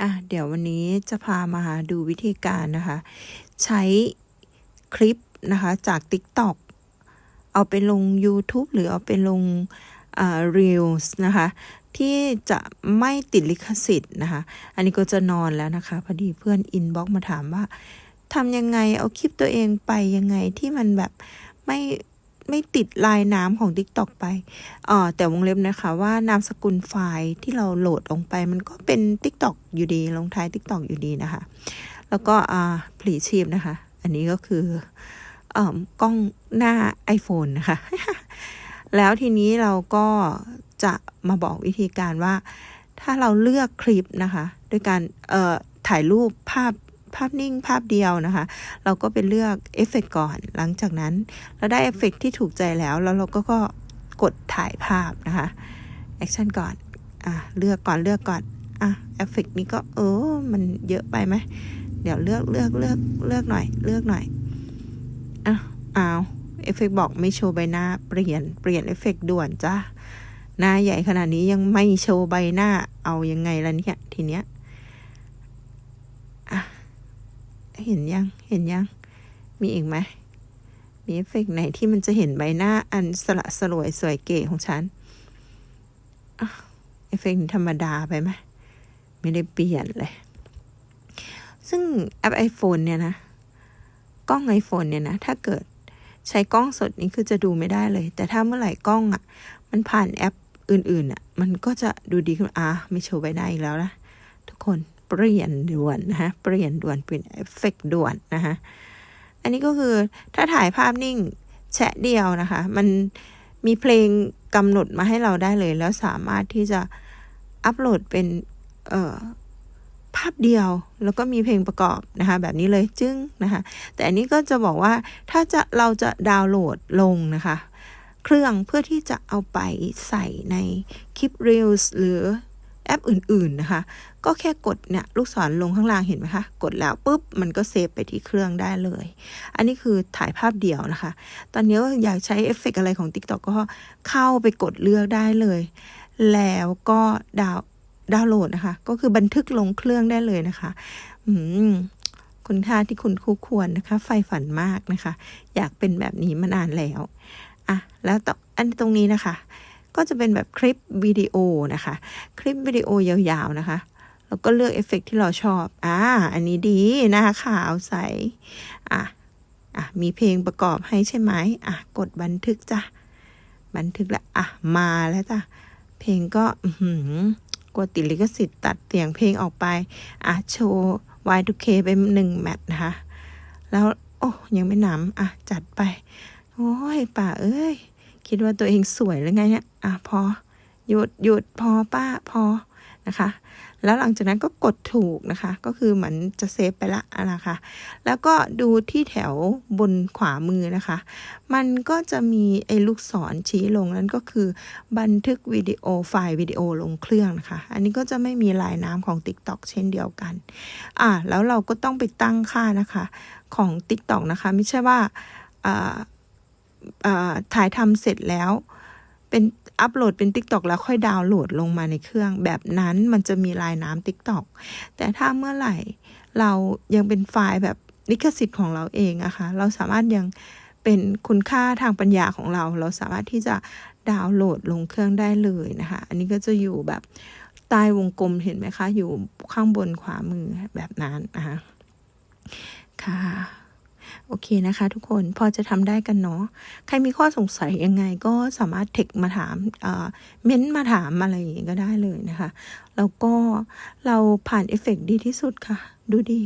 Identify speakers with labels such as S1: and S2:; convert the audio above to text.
S1: อะเดี๋ยววันนี้จะพามาดูวิธีการนะคะ ใช้คลิปนะคะจาก TikTok เอาไปลง YouTube หรือเอาไปลงอ่า Reels นะคะ ที่จะไม่ติดลิขสิทธิ์นะคะ อันนี้ก็จะนอนแล้วนะคะ พอดีเพื่อนอินบ็อกมาถามว่าทำยังไงเอาคลิปตัวเองไปยังไงที่มันแบบไม่ ไม่ติดลายน้ำของ TikTok ไปอ่อแต่วงเล็บนะคะว่านามสกุลไฟล์ที่เราโหลดลงไป มันก็เป็น TikTok อยู่ดี ลงท้าย TikTok อยู่ดีนะคะ แล้วก็อ่าผลีชีพนะคะ อันนี้ก็คือเอ่อกล้องหน้า iPhone นะคะ แล้วทีนี้เราก็จะมาบอกวิธีการว่า ถ้าเราเลือกคลิปนะคะด้วยการเอ่อถ่ายรูปภาพ ภาพนิ่งภาพเดียวนะคะ เราก็ไปเลือกเอฟเฟกก่อน หลังจากนั้น เราได้เอฟเฟกที่ถูกใจแล้ว แล้วเราก็ก็กดถ่ายภาพนะคะแอคชั่นก่อนอะเลือกก่อนเลือกก่อนอะเอฟเฟกนี้ก็เออมันเยอะไปไหมเดี๋ยวเลือกเลือกเลือกเลือกหน่อย เลือกหน่อยอะอ้าวเอฟเฟกบอกไม่โชว์ใบหน้าเปลี่ยนเปลี่ยนเอฟเฟกด่วนจ้าหน้าใหญ่ขนาดนี้ยังไม่โชว์ใบหน้าเอายังไงล่ะเนี่ยทีเนี้ยอะ เห็นยัง เห็นยัง มีอีกไหม มีเอฟเฟกต์ไหนที่มันจะเห็นใบหน้าอันสละสลวยสวยเก๋ของฉันอเอฟเฟกต์นี้ธรรมดาไปไหมไม่ได้เปลี่ยนเลย ซึ่งแอป iPhone เนี่ยนะ กล้อง iPhone เนี่ยนะ ถ้าเกิดใช้กล้องสดนี่คือจะดูไม่ได้เลย แต่ถ้าเมื่อไหร่กล้องอะ่ะ มันผ่านแอปอื่นๆอะ่ะ มันก็จะดูดีขึ้น อะไม่โชว์ใบหน้าอีกแล้วนะทุกคน เปลี่ยนด่วนนะฮะเปลี่ยนด่วนเปลี่ยนเอฟเฟกต์ด่วนนะฮะอันนี้ก็คือถ้าถ่ายภาพนิ่งแชะเดียวนะคะ มันมีเพลงกำหนดมาให้เราได้เลย แล้วสามารถที่จะอัปโหลดเป็นเอ่อภาพเดียวแล้วก็มีเพลงประกอบนะคะแบบนี้เลยจึ้งนะคะแต่อันนี้ก็จะบอกว่าถ้าจะเราจะดาวน์โหลดลงนะคะ เครื่องเพื่อที่จะเอาไปใส่ในคลิป Reels หรือ แอปอื่นๆนะคะ ก็แค่กดเนี่ยลูกศรลงข้างล่างเห็นไหมคะ กดแล้วปุ๊บมันก็เซฟไปที่เครื่องได้เลย อันนี้คือถ่ายภาพเดียวนะคะ ตอนนี้อยากใช้เอฟเฟกอะไรของ TikTok ก็เข้าไปกดเลือกได้เลย แล้วก็ดาวดาวน์โหลดนะคะ ก็คือบันทึกลงเครื่องได้เลยนะคะอืมคุณค่าที่คุณคู่ควรนะคะ ไฟฝันมากนะคะ อยากเป็นแบบนี้มานานแล้วอะแล้วต่ออันตรงนี้นะคะ ก็จะเป็นแบบคลิปวิดีโอนะคะ คลิปวิดีโอยาวๆนะคะแล้วก็เลือกเอฟเฟกที่เราชอบ อ่า อันนี้ดีนะคะขาวใส อะ อะ มีเพลงประกอบให้ใช่ไหมอะ กดบันทึกจ้ะ บันทึกแล้ว อะ มาแล้วจ้ะ เพลงก็ อือหือกลัวติดลิขสิทธิ์ตัดเสียงเพลงออกไป อะ โชว์ Y2K ไปหนึ่งแมตช์นะคะ แล้ว โอ้ ยังไม่หนำอะ จัดไป โอ้ย ป่าเอ้ย คิดว่าตัวเองสวยหรือไงเนี่ยอะพอหยุดหยุดพอป้าพอนะคะ แล้วหลังจากนั้นก็กดถูกนะคะ ก็คือเหมือนจะเซฟไปละนะคะ แล้วก็ดูที่แถวบนขวามือนะคะ มันก็จะมีไอ้ลูกศรชี้ลงนั้นก็คือ บันทึกวิดีโอไฟล์วิดีโอลงเครื่องนะคะ อันนี้ก็จะไม่มีลายน้ำของ TikTok เช่นเดียวกัน อ่าแล้วเราก็ต้องไปตั้งค่านะคะของ TikTok นะคะ ไม่ใช่ว่าอ่าอ่า ถ่ายทำเสร็จแล้ว เป็นอัปโหลดเป็น TikTok แล้วค่อยดาวน์โหลดลงมาในเครื่อง แบบนั้นมันจะมีลายน้ำ TikTok แต่ถ้าเมื่อไหร่เรายังเป็นไฟล์แบบลิขสิทธิ์ของเราเองอะคะ่ะเราสามารถยังเป็นคุณค่าทางปัญญาของเรา เราสามารถที่จะดาวน์โหลดลงเครื่องได้เลยนะคะ อันนี้ก็จะอยู่แบบใต้วงกลมเห็นไหมคะ อยู่ข้างบนขวามือแบบนั้นนะคะค่ะ โอเคนะคะ ทุกคนพอจะทำได้กันเนาะใครมีข้อสงสัยยังไงก็สามารถเทคมาถามเม้นมาถามอะไรอย่างนี้ก็ได้เลยนะคะ แล้วก็เราผ่านเอฟเฟกดีที่สุดค่ะ ดูดี